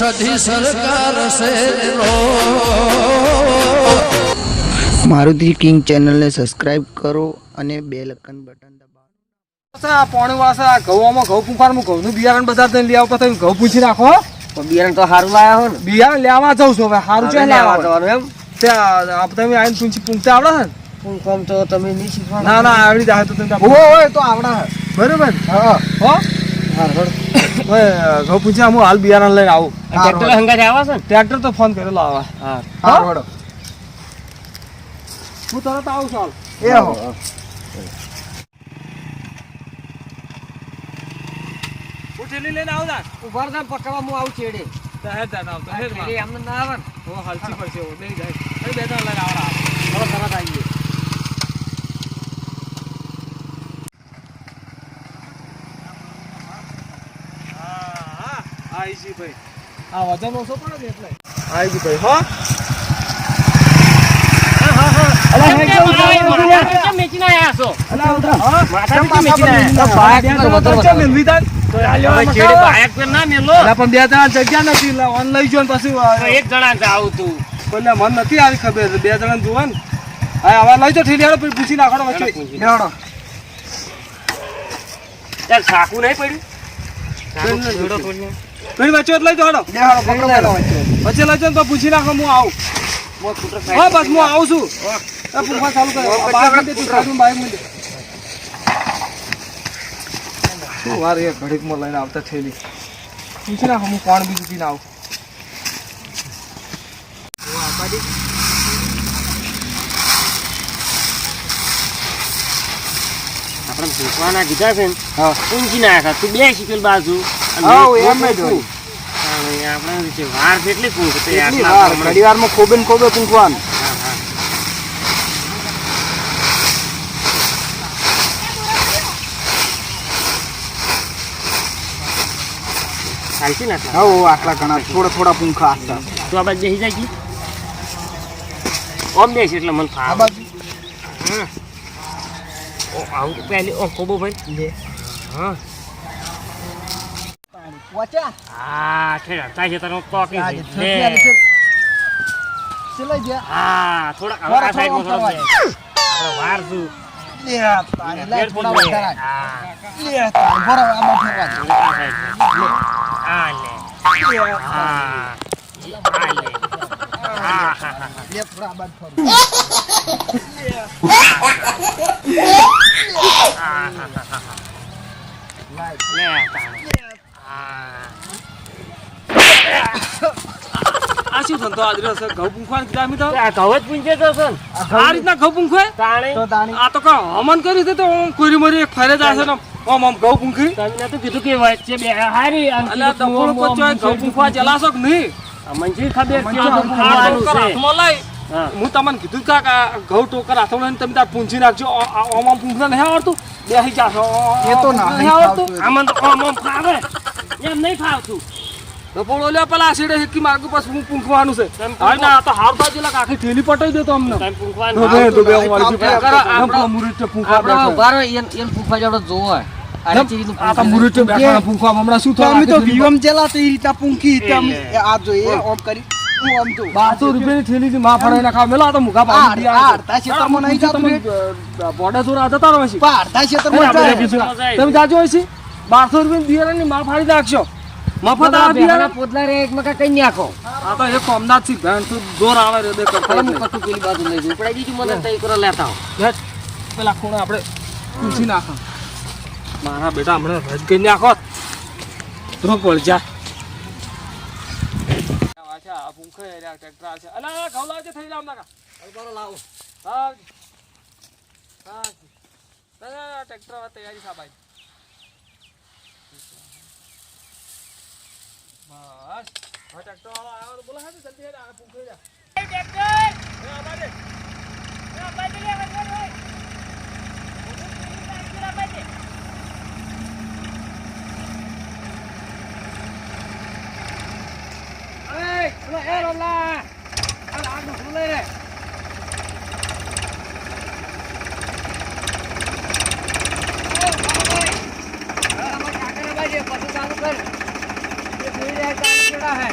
સધી સરકાર મારુતિ કિંગ ચેનલને સબસ્ક્રાઇબ કરો અને બે લખન બટન દબાવો. આ પોણી વાળા ઘઉંમાં ઘઉં પૂંખવાનું ઘઉંનું બિયારણ બધા લઈ આવતા તમે ઘઉં પૂછી રાખો બિયારણ તો સારું લાયા હો ને. બિયારણ લેવા જાઉં છું હવે સારું છે લેવા જવાનું એમ. ત્યાં આ તમે આવીને પૂંછી પૂંખતા આવડે ને? પૂંખમ તો તમે નહીં શીખવાનું. ના ના આવડી જાય તો તમે હોય હોય તો આવડા બરોબર? હા. હો? હવે ઘઉં હું હાલ બિયારણ લઈને આવું. ટ્રેક્ટર હંગાજ આવા છે ટ્રેક્ટર તો ફોન કરેલો આવા. હા? હા હું તરત આવું છું હાલ. એ હો. હું લઈને આવું ઊભા રહો, પકડવા હું આવું ચેડે તો હેડ દાદા આવતો હેડ એમને ના આવે ને. હો પડશે હો. નહીં જાય. એ બે ત્રણ લઈને આવડા. ચલો તરત આવીએ. હા? આઈ જી ભાઈ આ વજન ઓછો પડે. ને એટલે આઈજી ભાઈ હો નથી. એટલે ઓન લઈ ગયો ને પછી પેલા મન નથી આવી ખબર. બે જણા જોવા ને. હા હવે લઈ જો ઠીક પછી નાખો વચ્ચે. સાકું નહીં પડ્યું? પેલી વચ્ચે લઈ જો હાલો. લેવડો પકડો પેલો વચ્ચે. લઈ જાઓ તો પૂછી નાખો હું આવું. હા બસ હું આવું છું. એ પૂછવા ચાલુ કરે. બાઈક મૂકી તું સાઈડમાં બાઈક શું વાર એ ઘડીકમાં લઈને આવતા થેલી પૂછી નાખો હું કોણ બીજું પીને આવું. આપણે ભૂખવાના કીધા છે ને. નાખા તું બે શીખેલ બાજુ. આટલા ઘણા થોડા થોડા પૂંખા તો. તું આ બાજુ બેસી જાય કી? ઓમ છે એટલે મને આ. બાજુ? હા. ઓ, આવું પહેલી ઓ કોબો ભાઈ. લે. હા. હા છે થાય છે તારો કોકી આજે છે. થતી લે. આલી છે. ચલાઈ ગયા હા થોડા આ સાઈડમાં થોડા થોડો. આપણે વાર છું લે તારી લે થોડા વધારા લે તારી બરો આમાં ફેરવા દે. આ. આ લે હા આ લે હા લે થોડા આ બાજુ ફરો. લે તાણે. હા આ શું ધંધો આદરી હશે ઘઉં પૂંખવાનું કીધા અમે તો? આ ઘઉં જ પૂંછે તો છે ને. આ રીતના ઘઉં પૂંખે તાણે. તો તાણી. આ તો કા હમન કર્યું છે તો કોરી મરી એક ફરે છે ને. આમ આમ ઘઉં પૂંખી તમને તો કીધું કે વચ્ચે બે હારી આમ અલ્યા કીધું દફોળ ઓમ, ઓમ, ઘઉં પૂંખવા કે નહીં? ખબર ટોકર હાથમાં લાઈ હું. તમને કીધું કા ઘઉં ટોકર હાથમાં તમે તાર નાખજો. આમ આમ પૂંખતા નહીં આવડતું? બે જાશો. એ તો ના આવડતું? આ મને તો ઓમ ઓમ ફાવે. એમ નહીં ફાવતું. પેલા આ શેડે હેકી માર્ગ પાસ હું પૂંખવાનું છે? હા ના આ તો હાર બાજુ લાગ આખી થેલી પટાઈ દેતો અમને. તમે પૂંખવાનું તો બે તો બે હું આપણે વાળી આપણે આ આપણે- મુરીટ પૂંખવા બેઠો આ તો મુરીટ બેઠા પૂંખવા હમણાં શું થયું? અમે તો આખી થેલી વિવમ ચેલા તે પૂંખી તે અમે એટલે. આ ઓમ કરી હું આમ જો બારસો રૂપિયાની થેલી થી માં નાખા મેલા તો મુખા આ પાડી આ અડધા ક્ષેત્રમાં નહીં જાતું બોડા જોરા હતા તારો પછી. પા ક્ષેત્રમાં તમે જાજો છે બારસો રૂપિયા બિયારણની માં ફાડી નાખશો મફત આ બિયારણ પોતલા રે એક મકા કઈ નાખો આ તો એક કોમનાથથી ભેણ તું જોર આવે રે દે કરતા હું કશું પેલી બાજુ લઈ જઉં પડાઈ દીધું મને તઈ કરો લેતા. પેલા ખૂણે આપણે પૂછી નાખો મારા બેટા હમણાં રજ કરી નાખો ધ્રુવ પડ જા અચ્છા આ પૂંખે રહ્યા ટ્રેક્ટર આ છે અલા અલા થઈ જાવ નાકા લાવો હા હા ના ના ટ્રેક્ટર તૈયારી સા બસ. હવે ટ્રેક્ટર વાળો આવ્યો તો બોલો હા જલ્દી આ પૂંખે જા. એ આ બાજુ. પછી ચાલુ કર એ જોઈ રહ્યા ચાલુ કેળા है।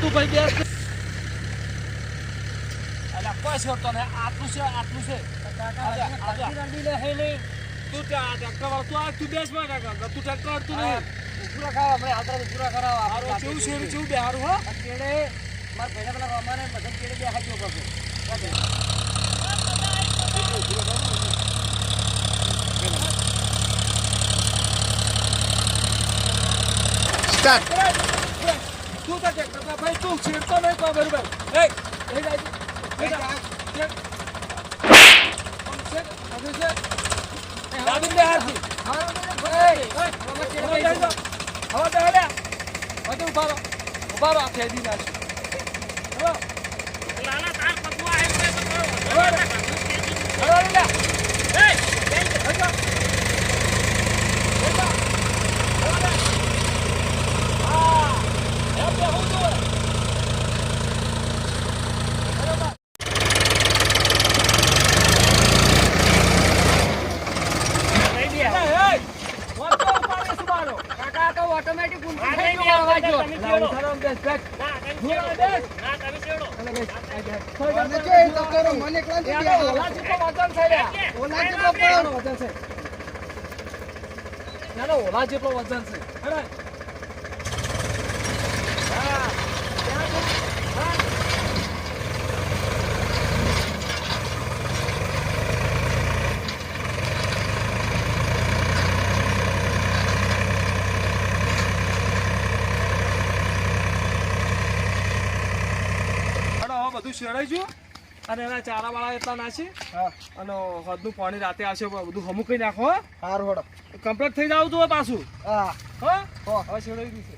તું ભાઈ બેસ અલા કોઈ છોડતો નહીં. આટલું છે આટલું છે. તું ત્યાં ટ્રેક્ટર વાળો તું આ તું બેસમાં કાકા તું ટ્રેક્ટર વાળતું નહીં. પૂરા ખાવા હમણાં હાથરા પૂરા કરાવવા કેવું છે કેવું બેહારું હો? કેડે મારા પહેલા પેલા રમાને બધા કેડે બે હાથ જો સ્ટાર્ટ તું તો ટ્રેક્ટરમાં ભાઈ તું છેડતો નહીં તો બરોબર એ એ જાય ઊભા રહો. આ ખેદી નાખશું. હવે, લાલા તાર પગમાં આવ્યું છે તો કહો. હવે લે. હવે લે. એ, હવે જાઓ. હવે જાઓ. હવે લે. હા. હવે બેહવું જોઈએ. નહીં બે. એ, એ, વાંચો ઉપાડે છે મારો. કાકા તો ઓટોમેટિક ઊંચું હા, થઈ નહીં ગયું બે. આવાજો. તમે લાવ, ચેડો. ઉઠાડો, બેસ, બેસ. ના, તમે ધૂળો ચેડો. બેસ. ના, તમે ચેડો. અને બેસ. આ બેસ. મને એકલા એ આનો ઓલા જેટલો વજન છે લ્યા. ઓલા જેટલો પડ્યો. આનો વજન છે. આનો ઓલા જેટલો વજન છે. હેને? હા. ત્યાં જો. હા. હાલો, હવે બધું શેડાઈ ગયું અને એના ચારા વાળા એટલા નાખી અને હદનું પાણી રાતે આવશે બધું હમું કઈ નાખો હડો. કમ્પ્લીટ થઈ જાવ તું પાછું. હા. હા. હવે છેડાવી છે